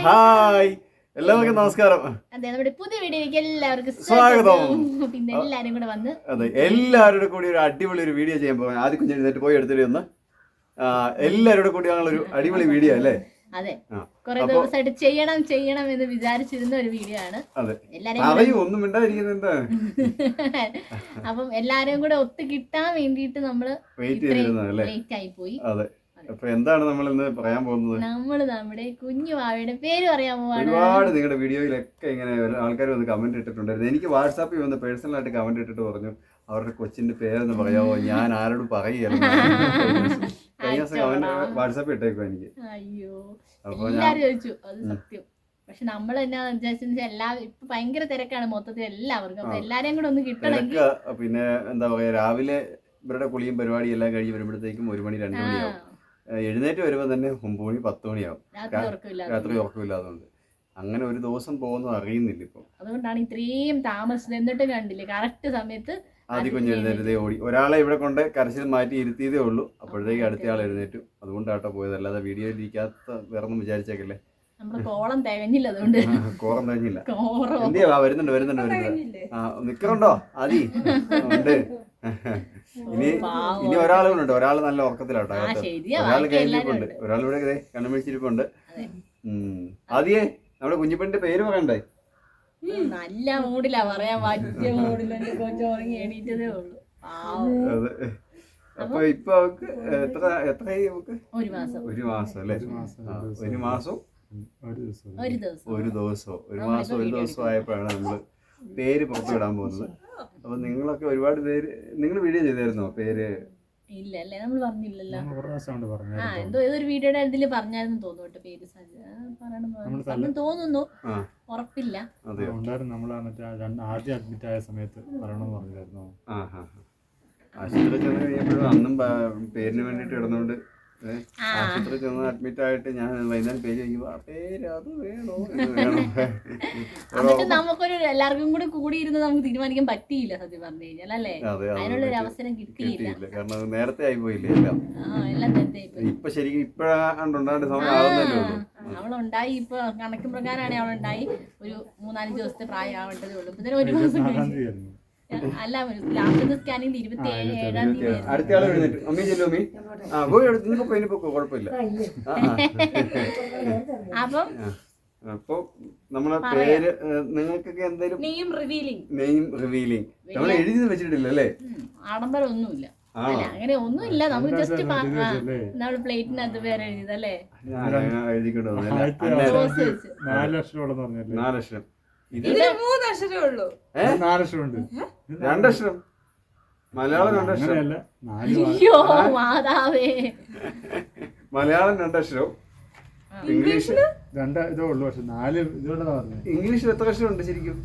Hi എല്ലാവർക്കും നമസ്കാരം. അതെ നമ്മുടെ പുതിയ വീഡിയോയിലേക്ക് എല്ലാവർക്കും സ്വാഗതം. പിന്നെ എല്ലാരും കൂടെ വന്ന്. അതെ എല്ലാവരുടെ കൂടി ഒരു അടിപൊളി ഒരു വീഡിയോ ചെയ്യാൻ പോകാം ആദ്യം കുഞ്ഞ് എഴുന്നേറ്റ് പോയി എടുത്തിട്ട് ഒന്ന് എല്ലാവരുടെ കൂടി ഞങ്ങളൊരു അടിപൊളി വീഡിയോ അല്ലേ? അതെ. കുറെ ദിവസമായിട്ട് ചെയ്യണം ചെയ്യണം എന്ന് വിചാരിച്ചിരുന്ന ഒരു വീഡിയോ ആണ്. അപ്പം എല്ലാരും കൂടെ ഒത്തു കിട്ടാൻ വേണ്ടിയിട്ട് നമ്മൾ ലേറ്റ് ആയി പോയി. അതെ. അപ്പൊ എന്താണ് നമ്മൾ ഇന്ന് പറയാൻ പോകുന്നത്? നമ്മൾ നമ്മുടെ കുഞ്ഞു വാവയുടെ പേര് പറയാൻ പോവാണ്. ഒരുപാട് നിങ്ങളുടെ വീഡിയോയിലൊക്കെ ഇങ്ങനെ ആൾക്കാർ വന്ന് കമന്റ് ഇട്ടിട്ടുണ്ടായിരുന്നു. എനിക്ക് വാട്സാപ്പിൽ വന്ന് പേഴ്സണലായിട്ട് കമന്റ് ഇട്ടിട്ട് പറഞ്ഞു അവരുടെ കൊച്ചിന്റെ പേരൊന്ന് പറയാമോ ഞാൻ ആരോട് പറയുകയല്ല കഴിഞ്ഞ ദിവസം കമന്റ് വാട്സാപ്പിൽ ഇട്ടേക്കോ എനിക്ക്. അയ്യോ. അപ്പൊ ഞാൻ ചോദിച്ചു അത് സത്യം. പക്ഷെ നമ്മൾ എന്നാന്ന് വിചാരിച്ചെന്ന് എല്ലാ ഇപ്പൊ ഭയങ്കര തിരക്കാണ് മൊത്തത്തിൽ എല്ലാവർക്കും. അപ്പൊ. എല്ലാരെയും കൂടെ ഒന്ന് കിട്ടണമെങ്കിൽ പിന്നെ എന്താ പറയാ രാവിലെ ഇവരുടെ കുളിയും പരിപാടിയും എല്ലാം കഴിഞ്ഞ് വരുമ്പോഴത്തേക്കും ഒരു മണി രണ്ടു മണിയാവും. എഴുന്നേറ്റ് വരുമ്പോൾ തന്നെ ഒമ്പത് മണി പത്ത് മണിയാവും. രാത്രി ഉറക്കമില്ലാതുകൊണ്ട് അങ്ങനെ ഒരു ദിവസം പോകുന്നത് അറിയുന്നില്ല ഇപ്പൊ. അതുകൊണ്ടാണ് ഇത്രയും താമസിച്ചത് എന്നിട്ട് കണ്ടില്ലേ കറക്റ്റ് സമയത്ത് ആദ്യം കുഞ്ഞ് എഴുന്നേറ്റതേ ഓടി. ഒരാളെ ഇവിടെ കൊണ്ട് കരച്ചിൽ മാറ്റി ഇരുത്തിയതേ ഉള്ളൂ. അപ്പോഴത്തേക്ക് അടുത്ത ആൾ എഴുന്നേറ്റു. അതുകൊണ്ടാട്ടോ പോയത്. അല്ലാതെ വീഡിയോയിൽ ഇരിക്കാത്ത വേറെ ഒന്നും വിചാരിച്ചേക്കല്ലേ കോളം തികഞ്ഞില്ല അതുകൊണ്ട്. കോറോ. എന്തിയാ വരുന്നുണ്ട് വരുന്നുണ്ട് വരുന്നുണ്ട്. ആ നിക്കറുണ്ടോ? അതി ഉണ്ട്. ഇനി ഇനി ഒരാളുണ്ട്. ഒരാൾ നല്ല ഉറക്കത്തിലാട്ടോ. ഒരാൾ കഴിഞ്ഞിട്ടുണ്ട് കഴിഞ്ഞിരിപ്പുണ്ട്. ഒരാൾ ഇവിടെ കണ്ണുമിഴിച്ചിരിപ്പുണ്ട് ആദ്യ നമ്മുടെ കുഞ്ഞിപ്പന്റെ പേര് പറയണ്ടേ? നല്ല മൂടിലാ. പറയാൻ പറ്റിയ കൊച്ചു ഉറങ്ങി എണീറ്റതേ ഉള്ളൂ. അപ്പൊ ഇപ്പൊ അവക്ക് എത്ര എത്രയായി അവക്ക്? ഒരു മാസം. ഒരു മാസം അല്ലേ? ഒരു മാസം, ഒരു ദിവസം. ഒരു ദിവസം. ഒരു മാസം ഒരു ദിവസം ആയപ്പോഴാണ് നമ്മൾ പേര് പുറത്തു വിടാൻ പോകുന്നത്. അപ്പൊ നിങ്ങളൊക്കെ ഒരുപാട് പേര് നിങ്ങൾ വീഡിയോ ചെയ്തായിരുന്നോ പേര്? ഇല്ല അല്ലേ നമ്മൾ പറഞ്ഞില്ലല്ലോ. ആ എന്തോ ഏതൊരു വീഡിയോയുടെ ഇതിൽ പറഞ്ഞായിരുന്നു തോന്നുന്നു കേട്ടോ പേര് നമ്മൾ തോന്നുന്നു. ഉറപ്പില്ല. ആദ്യം അഡ്മിറ്റ് ആയ സമയത്ത് പറയണമെന്ന് പറഞ്ഞില്ലായിരുന്നു. ആശുപത്രി ചെന്ന് അന്നും പേരിന് വേണ്ടിയിട്ട് ഇടുന്നോണ്ട്. ആശുപത്രി ചെന്ന് അഡ്മിറ്റ് ആയിട്ട് ഞാൻ വൈകുന്നേരം പേര് ചോദിക്കുമ്പോൾ ആ പേര് അത് വേണോ? ഇത് വേണോ. എന്നിട്ട് നമുക്കൊരു എല്ലാവർക്കും കൂടി കൂടിയിരുന്ന് നമുക്ക് തീരുമാനിക്കാൻ പറ്റിയില്ല സത്യം പറഞ്ഞു കഴിഞ്ഞാൽ അല്ലേ? അതെ അതിനുള്ള ഒരു അവസരം കിട്ടിയില്ല. കാരണം അത് നേരത്തെ ആയി പോയില്ലേ എല്ലാം? ആ എല്ലാം തെറ്റായിപ്പോയി ഇപ്പൊ ശരിക്കും ഇപ്പഴാണ്ടുണ്ടാണ്ട് സമയം ആവുന്നല്ലേ ഉള്ളൂ. അവളുണ്ടായി. ഇപ്പൊ കണക്ക് പ്രകാരമാണ് അവളുണ്ടായി. ഒരു മൂന്നാലഞ്ച് ദിവസത്തെ പ്രായം ആവേണ്ടതേ ഉള്ളൂ. ഇപ്പൊ ഒരു മാസം കഴിഞ്ഞു. അല്ല ലാസ്റ്റ് സ്കാനിങ് ഇരുപത്തി ഏഴ് ഏഴാം. തീയതി അടുത്ത ആൾ എഴുന്നേറ്റ്. അമ്മി ചെല്ലു അമ്മി. ആ പോയി എടുത്ത് നിങ്ങൾ പോയി പൊക്കോ കുഴപ്പമില്ല. അപ്പം അപ്പൊ നമ്മളെ പേര് നിങ്ങൾക്കൊക്കെ എന്തെങ്കിലും നെയിം റിവീലിംഗ് നെയിം റിവീലിംഗ് നമ്മൾ എഴുതി വെച്ചിട്ടില്ല അല്ലേ? ആഡംബരം ഒന്നുമില്ല. അല്ല അങ്ങനെ ഒന്നുമില്ല. നമുക്ക് ജസ്റ്റ് നമ്മൾ നമ്മൾ പ്ലേറ്റിനകത്ത് പേര് എഴുതിയതല്ലേ? ഞാൻ എഴുതിക്കൊണ്ട് രണ്ടക്ഷരം. മലയാളം രണ്ടക്ഷരം. അയ്യോ മാതാവേ. മലയാളം രണ്ടക്ഷരം. ഇംഗ്ലീഷ് രണ്ട് ഇതേ ഉള്ളു പക്ഷെ നാല് ഇതുകൊണ്ടാ പറഞ്ഞത് ഇംഗ്ലീഷിൽ എത്ര അക്ഷരം ഉണ്ട്. ശരിക്കും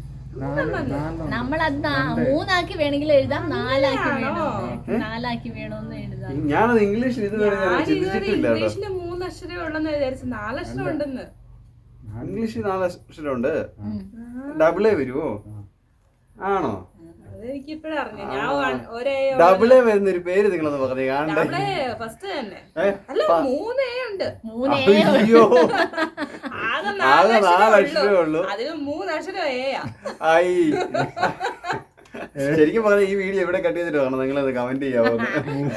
നമ്മളത് മൂന്നാക്കി വേണമെങ്കിൽ എഴുതാം നാലാക്കി വേണോ നാലാക്കി വേണോന്ന് എഴുതാം. ഞാനത് ഇംഗ്ലീഷിൽ ഇതുവരെ ചിന്തിച്ചിട്ടില്ല കേട്ടോ. മൂന്ന് അക്ഷരമേ ഉള്ളെന്ന് വിചാരിച്ചു നാലക്ഷരം ഉണ്ടെന്ന്. ഇംഗ്ലീഷിൽ നാല് അക്ഷരമുണ്ട് ഡബിളേ ഡബിൾ എ വരുമോ ആണോ ഡബിളേ വരുന്ന ഒരു പേര് നിങ്ങളൊന്ന് പറഞ്ഞു കാണണ്ടേ? ഫസ്റ്റ് തന്നെ. അയ്യോ. ആകെ ആകെ നാല് നാല് അക്ഷരമേ അക്ഷരമേ ഉള്ളൂ. ആയി ശരിക്കും പറഞ്ഞ ഈ വീഡിയോ എവിടെ കട്ട് ചെയ്തിട്ട് വേണം നിങ്ങൾ അത് കമന്റ് ചെയ്യാവോ?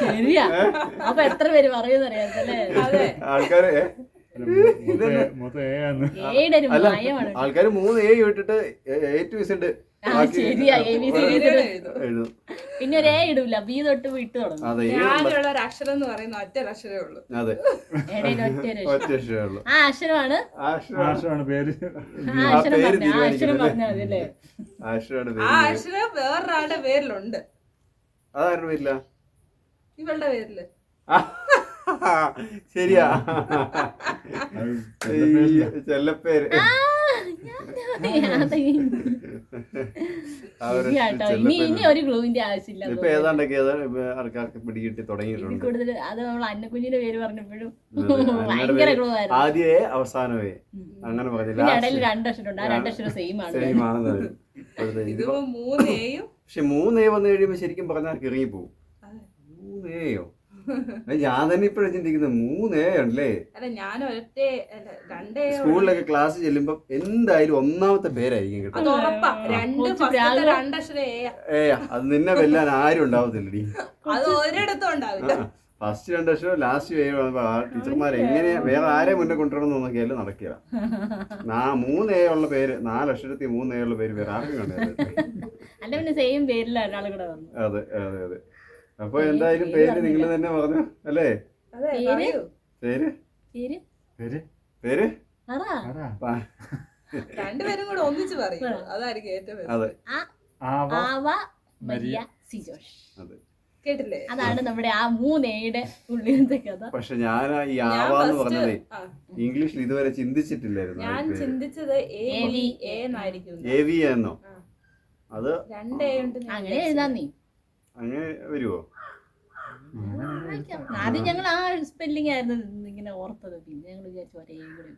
ശരിയാ. അപ്പൊ എത്ര പേര് പറയുന്നറിയാം അതെ. ആൾക്കാര് ആൾക്കാര് മൂന്ന് എ ഇട്ടിട്ട് എ ടു ഇസഡ് ആ ശരിയാ എ ബി സി പേരുകൾ എഴുതും. എഴുതും. പിന്നെ ഒരു എ ഇടൂല ബി തൊട്ട് വിട്ട് തുടങ്ങും. ഒരു അക്ഷരം എന്ന് പറയുന്ന ഒറ്റ അക്ഷരമേ ഉള്ളൂ. അതെ. ഒറ്റ. അക്ഷരമേ ഉള്ളൂ. ആ അക്ഷരമാണ്? പേര്. അക്ഷരം ആ അക്ഷരം വേറൊരാളുടെ പേരിലുണ്ട്. അതാരുടെ വരില്ല ഇവളുടെ പേരിൽ. ശരിയാ. ചെല്ലപ്പേര്. ആ, ഞാൻ അത് ആ ഒരു ഇനി ഇനി ഒരു ഗ്ലൂവിന്റെ ആവശ്യമില്ല ഇപ്പൊ ഏതാണ്ടൊക്കെ ഏതാണ്ട് ഇപ്പൊ ആൾക്കാർക്ക് പിടികിട്ടി തുടങ്ങിയിട്ടുണ്ട്. കൂടുതൽ അത് നമ്മൾ അന്നക്കുഞ്ഞിന്റെ പേര് പറഞ്ഞപ്പോഴും അതെ, അന്നയുടെ ഭയങ്കര ഗ്ലൂ ആയിരുന്നു ആദ്യമേ അവസാനമേ. അങ്ങനെ പറഞ്ഞില്ല. ഇടയിൽ ആ രണ്ടക്ഷരം സെയിം ആണ്. സെയിം പക്ഷെ മൂന്നേ വന്നു കഴിയുമ്പോ ശരിക്കും പറഞ്ഞാൽ ഇറങ്ങിപ്പോവും അതെ. മൂന്നേയോ? ഞാൻ തന്നെ ഇപ്പോഴും ചിന്തിക്കുന്നത്. മൂന്നേ ഉണ്ടല്ലേ അല്ല ഞാൻ ഒറ്റ രണ്ടേ സ്കൂളിലൊക്കെ ക്ലാസ് ചെല്ലുമ്പോ എന്തായാലും ഒന്നാമത്തെ പേരായിരിക്കും കിട്ടും. രണ്ട്. രണ്ടക്ഷരം ഏയാ അത് നിന്നെ വെല്ലാൻ ആരും ഉണ്ടാവത്തില്ലടി. അത് ഒരിടത്തും ഉണ്ടാവില്ല. ഫസ്റ്റ് രണ്ട് വർഷം ലാസ്റ്റ് ടീച്ചർമാർ എങ്ങനെ വേറെ ആരെ മുന്നേ കൊണ്ടുവരണം നോക്കിയാലും നടക്കില്ല. നാ മൂന്ന് എ ഉള്ള പേര് നാല് അക്ഷരത്തിൽ മൂന്ന് എ ഉള്ള പേര് വേറെ ആർക്കും കണ്ടത് അല്ല പിന്നെ സെയിം പേരിൽ അതെ അതെ അതെ. അപ്പൊ എന്തായാലും പേര് നിങ്ങൾ തന്നെ പറഞ്ഞു അല്ലേ? അതെ പേര്? പേര്? പേര്? പേര്? രണ്ടുപേരും കൂടെ ഒന്നിച്ച് പറയും. അതായിരിക്കും ഏറ്റവും അതെ. ആവ ആവ മരിയ സിജോഷ് അതെ. കേട്ടില്ലേ? അതാണ് നമ്മുടെ ആ മൂന്നേയുടെ ഉള്ളിലത്തെ കഥ. പക്ഷെ ഞാൻ ഈ ആവാന്ന് പറഞ്ഞത് ഇംഗ്ലീഷിൽ ഇതുവരെ ചിന്തിച്ചിട്ടില്ലായിരുന്നു ഞാൻ ചിന്തിച്ചത് എ AV. വി എ എന്നായിരിക്കും. എ വി എന്നോ? അത് രണ്ട് എ ഉണ്ട് അങ്ങനെ എഴുതാൻ നീ. അങ്ങനെ വരുമോ ആദ്യം ഞങ്ങൾ ആ സ്പെല്ലിംഗ് ആയിരുന്നു ഇങ്ങനെ ഓർത്തത്. പിന്നെ ഞങ്ങൾ വിചാരിച്ചു ഒരേ കൂടെ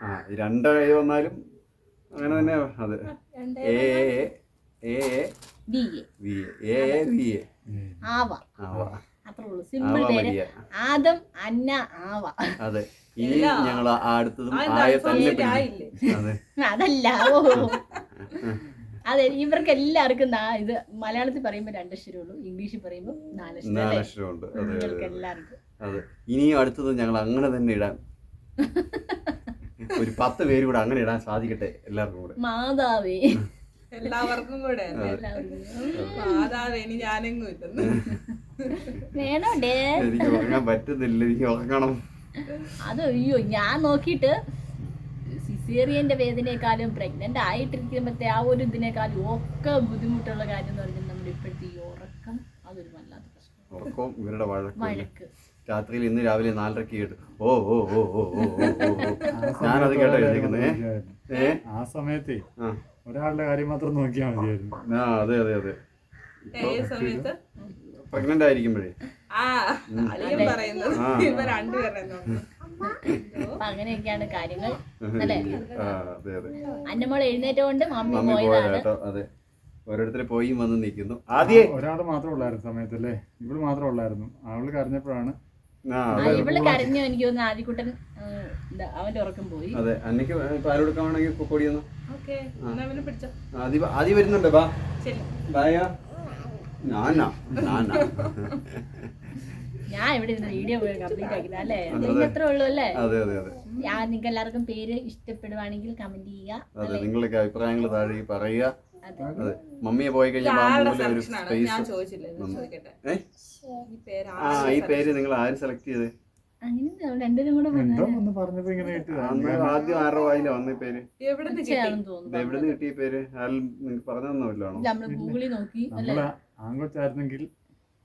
ആ രണ്ടായി വന്നാലും അങ്ങനെ തന്നെ അതെ. രണ്ട് A A A A B A V A. A A V A. ആവ. ആവാ. അത്രേ ഉള്ളൂ. സിമ്പിൾ പേര് ആദം അന്ന ആവ. അതെ. ഇനി ഞങ്ങൾ അടുത്തതും ആയ തന്നെ അതെ. അതല്ല ഓ. അതെ ഇവർക്ക് എല്ലാവർക്കും നാ- ഇത് മലയാളത്തിൽ പറയുമ്പോൾ രണ്ടക്ഷരമുള്ളൂ ഇംഗ്ലീഷിൽ പറയുമ്പോൾ നാലക്ഷരം? നാലക്ഷരമുണ്ട് അതെ. എല്ലാവർക്കും ഇനിയും അടുത്തത് ഞങ്ങൾ അങ്ങനെ തന്നെ ഇടാൻ ഒരു പത്ത് പേര് കൂടെ അങ്ങനെ ഇടാൻ സാധിക്കട്ടെ എല്ലാവർക്കും കൂടെ. മാതാവേ. എല്ലാവർക്കും കൂടെ മാതാവ് ഇനി ഞാനെങ്ങും ഇല്ലെന്ന് വേണോണ്ടേ എനിക്ക് ഉറങ്ങാൻ പറ്റുന്നില്ല എനിക്ക് ഉറങ്ങണം. അത് അയ്യോ ഞാൻ നോക്കിയിട്ട് സിസേറിയന്റെ വേദനയെക്കാളും പ്രഗ്നന്റ് ആയിട്ടിരിക്കുമ്പോഴത്തെ ആ ഒരു ഇതിനേക്കാളും ഒക്കെ ബുദ്ധിമുട്ടുള്ള കാര്യം എന്ന് പറഞ്ഞാൽ നമ്മുടെ ഇപ്പോഴത്തെ ഈ ഉറക്കം അതൊരു വല്ലാത്ത ഉറക്കവും ഇവരുടെ വഴക്ക്. രാത്രിയിൽ ഇന്ന് രാവിലെ നാലരക്ക് കേട്ടു. ഓ ഓ ഓ ഓ ഓ ഞാനത് കേട്ടോ കേൾക്കുന്നേ ആ സമയത്തെ ഒരാളുടെ കാര്യം മാത്രം നോക്കിയാൽ മതിയായിരുന്നു. ആ അതെ അതെ അതെ. പ്രഗ്നന്റ് ആയിരിക്കുമ്പോഴേ. ആ പറയുന്നത്. അപ്പൊ അങ്ങനെയൊക്കെയാണ് കാര്യങ്ങൾ. അല്ലേ? അന്നമോൾ എഴുന്നേറ്റോണ്ട് മമ്മി പോയതാണ്. ഓരോരുത്തർ പോയി വന്ന് നിൽക്കുന്നു. ആദ്യം ഒരാൾ മാത്രമേ ഉള്ളായിരുന്നു സമയത്തല്ലേ? ഇവൾ മാത്രമേ ഉള്ളായിരുന്നു. അവൾ കരഞ്ഞപ്പോഴാണ് ഇവൾ കരഞ്ഞു. എനിക്ക് തോന്നുന്നു ആദ്യക്കുട്ടൻ അവന്റെ ഉറക്കം പോയി. അതെ അന്നക്ക് പാൽ കൊടുക്കാണെങ്കിൽ പൊക്കോടിയൊന്ന് ആദ്യം വരുന്നുണ്ട് ബാ ബായ. ഞാനാ ഞാനാ ഞാൻ ഇവിടെ വീഡിയോ കംപ്ലീറ്റ് അല്ലേ? ഉള്ളൂ അല്ലേ? അതെ അതെ അതെ. ഞാൻ നിങ്ങൾക്ക് എല്ലാവർക്കും പേര് ഇഷ്ടപ്പെടുവാണെങ്കിൽ കമന്റ് ചെയ്യുക അതെ അഭിപ്രായങ്ങൾ താഴെ പറയുക. അതെ. മമ്മിയെ പോയി കഴിഞ്ഞാൽ ഒരു സ്പേസ് ആ ഈ പേര് നിങ്ങൾ ആര് സെലക്ട് ചെയ്തേ? ആദ്യം ആരുടെ വായില വന്ന പേര്? എവിടെ നിന്ന് കിട്ടിയ പേര്? പറഞ്ഞോ ആംഗ്ലച്ചായിരുന്നെങ്കിൽ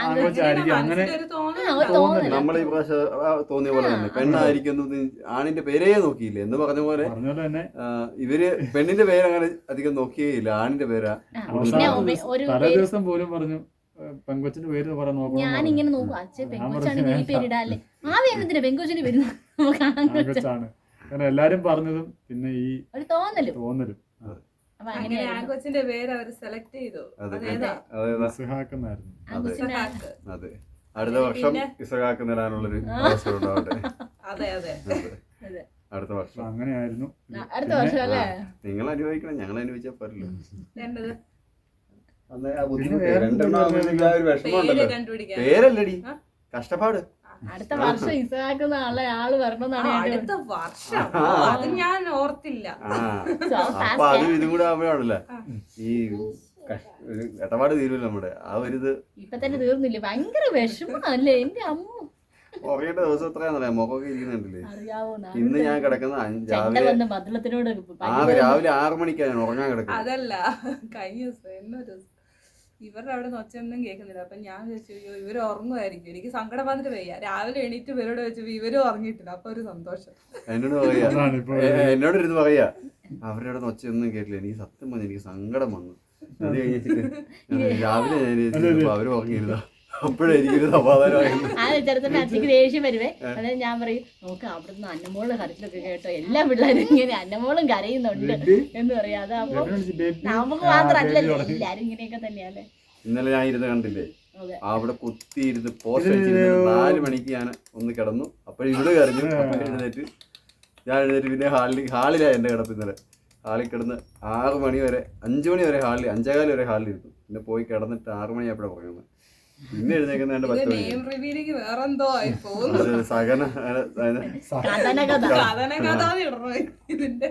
ആൺകൊച്ചായിരിക്കും, അങ്ങനെ. നമ്മൾ ഈ പ്രാവശ്യം തോന്നിയ പോലെ തന്നെ. പെണ്ണായിരിക്കുന്നു ആണിന്റെ പേരേ നോക്കിയില്ല? എന്ന് പറഞ്ഞ പോലെ ഇവർ പെണ്ണിന്റെ പേര് അങ്ങനെ അധികം നോക്കിയേയില്ല. ആണിന്റെ പേരാ. തലേ ദിവസം പോലും പറഞ്ഞു "ഏ, പെങ്കൊച്ചിന്റെ പേര് പറയാൻ ഞാൻ ഇങ്ങനെ നോക്കും. അച്ഛൻ ഈ പേരിടാല്ലേ? ആ പേരെന്തിനാ പെങ്കൊച്ചിന് പേര് നമുക്ക് ആങ്കൊച്ച. ആൺകൊച്ചാണ്. കാരണം എല്ലാരും പറഞ്ഞതും പിന്നെ ഈ ഒരു തോന്നലും. തോന്നലും. അങ്ങനെ പേര് സെലക്ട് അതെ അടുത്ത വർഷം ഇസഹാക്ക് നേടാനുള്ളൊരു അവസരം ഉണ്ടാവട്ടെ അതെ അതെ. അടുത്ത വർഷം. അങ്ങനെയായിരുന്നു. അടുത്ത വർഷം അല്ലേ? നിങ്ങൾ അനുഭവിക്കണം. ഞങ്ങൾ അനുഭവിച്ചാൽ പറയല്ലോ പേരല്ലടി. കഷ്ടപ്പാട്. അടുത്ത വർഷം ഇസാക്കുന്ന ആളെ ആൾ വരണമെന്നാണ് അടുത്ത വർഷം. അത് ഞാൻ ഓർത്തില്ല. അപ്പൊ അതും ഇതും കൂടെ ആവുമ്പോഴാണല്ലേ. ഈ ഇടപാട് തീരുമല്ലോ നമ്മുടെ. ആ ഒരു ഇത്. ഇപ്പൊ തന്നെ തീർന്നില്ലേ? ഭയങ്കര വിഷമല്ലേ? എന്റെ അമ്മ. ഉറങ്ങേണ്ട ദിവസം എത്രയാണെന്നറിയാം മുഖമൊക്കെ ഇരിക്കുന്നുണ്ടല്ലേ? ഇന്ന് ഞാൻ കിടക്കുന്ന രാവിലെ ആറ് രാവിലെ ആറ് മണിക്കാണ് ഞാൻ ഉറങ്ങാൻ കിടക്കുന്നത്. അതല്ല കഴിഞ്ഞ ദിവസം എന്നൊരു ദിവസം ഇവരുടെ അവിടെ നിന്ന് ഒച്ചയൊന്നും കേൾക്കുന്നില്ല. അപ്പൊ ഞാൻ വിചാരിച്ചു അയ്യോ ഇവർ ഉറങ്ങുമായിരിക്കും. എനിക്ക് സങ്കടം വന്നിട്ട് വയ്യ. രാവിലെ എണീറ്റ് ഇവരോട് വെച്ചു ഇവരും ഉറങ്ങിയിട്ടില്ല. അപ്പൊ ഒരു സന്തോഷം. എന്നോട് പറയാ എന്നോട് ഇരുന്ന് പറയാ അവരുടെ അവിടെ ഒച്ചയൊന്നും കേട്ടില്ല. എനിക്ക് സത്യം പറഞ്ഞു എനിക്ക് സങ്കടം വന്നു. അത് കഴിഞ്ഞിട്ട് രാവിലെ ഞാൻ അവർ ഉറങ്ങിയിരുന്ന? അപ്പോഴായിരിക്കും സമാധാനമായിരുന്നു ആ ചെറുത്തന്നെ അച്ഛക്ക് ദേഷ്യം വരുവേ. അതായത് ഞാൻ പറയും നോക്ക് അവിടുന്ന് അന്നമോളുടെ കരച്ചിലൊക്കെ കേട്ടോ. എല്ലാ പിള്ളേരും ഇങ്ങനെ അന്നമോളും കരയുന്നുണ്ട് എന്ന് പറയാം. അതാവുമ്പോ നമുക്ക് മാത്രല്ലല്ലോ എല്ലാരും ഇങ്ങനെയൊക്കെ തന്നെയല്ലേ? ഇന്നലെ ഞാൻ ഇരുന്ന് കണ്ടില്ലേ? അവിടെ കുത്തിയിരുന്ന് പോസ്റ്റ് അടിച്ചിരുന്ന് നാല് മണിക്ക് ഞാൻ ഒന്ന് കിടന്നു. അപ്പോൾ ഇവിടെ കരഞ്ഞു. എഴുന്നേറ്റ് ഞാൻ എഴുന്നേറ്റ് പിന്നെ ഹാളിൽ ഹാളിലാണ് എന്റെ കിടപ്പ് ഇന്നലെ. ഹാളിൽ കിടന്ന് ആറ് മണി വരെ അഞ്ച് മണി വരെ ഹാളിൽ അഞ്ചേകാൽ വരെ ഹാളിൽ ഇരുന്നു പിന്നെ പോയി കിടന്നിട്ട് ആറ് മണിയായപ്പോഴാണ് പറയുന്നത് പിന്നെ പത്ത് നെയിം വേറെന്തോ ആയി പോകുന്നു. ഇടണോ ഇതിന്റെ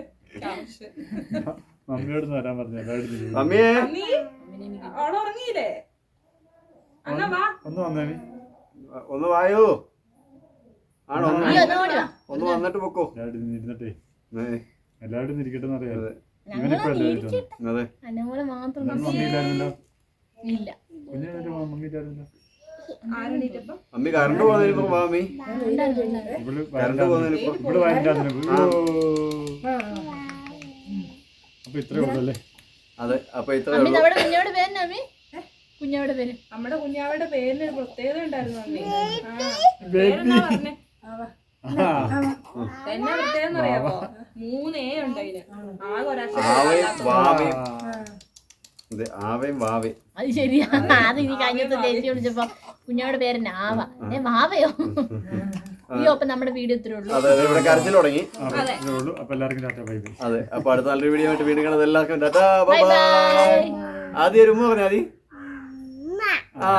മമ്മിയോട് വരാൻ പറഞ്ഞു? മമ്മിയെ. അവിടെ ഉറങ്ങിയില്ലേ? ഒന്ന് ഒന്ന് വായോ. ആണോ? ഒന്ന് വന്നിട്ട് പൊക്കോ. എല്ലാവരും ഇരുന്നിട്ടേ. എല്ലാവരും ഇരിക്കട്ടെ എന്നറിയാം അതെ ഇവനിപ്പോ അതെ. ഇല്ല. മമ്മി കറണ്ട് പോകുന്നതിനിപ്പോ മാമി. കറണ്ട് പോകുന്നതിന് ഇപ്പൊ ഇവിടെ വയനാട്ടിന് അപ്പൊ ഇത്രേ ഉള്ളൂ അല്ലേ? അതെ അപ്പൊ ഇത്രേ അമ്മി ഉള്ളൂ. നമ്മുടെ കുഞ്ഞോട് പേര് അമ്മി? നമ്മുടെ കുഞ്ഞാവിടെ പേരിന് ഒരു പ്രത്യേകത ഉണ്ടായിരുന്നു അമ്മി. പേരെന്നാ പറഞ്ഞേ? എന്നാ പ്രത്യേകത അറിയാമോ മൂന്ന് എ ഉണ്ട് അതിന്. ആകെ വാവയും അതെ ആവയും വാവയും. അത് ശരിയാ. അത് ഇനി കഴിഞ്ഞത്തെ ചേച്ചി വിളിച്ചപ്പോ കുഞ്ഞോട് പേര് നാവ ഏ മാവയോ അയ്യോ അപ്പൊ നമ്മുടെ വീഡിയോ ഇത്രേ ഉള്ളൂ. അതെ അതെ, ഇവിടെ കരച്ചിൽ തുടങ്ങി. അതെ. അപ്പൊ അടുത്ത നല്ലൊരു വീഡിയോ ആയിട്ട് വീണ്ടും എല്ലാവർക്കും ടാറ്റാ ബൈ ആദ്യം ഒരു ഉമ്മ പറഞ്ഞാൽ മതി. ആ.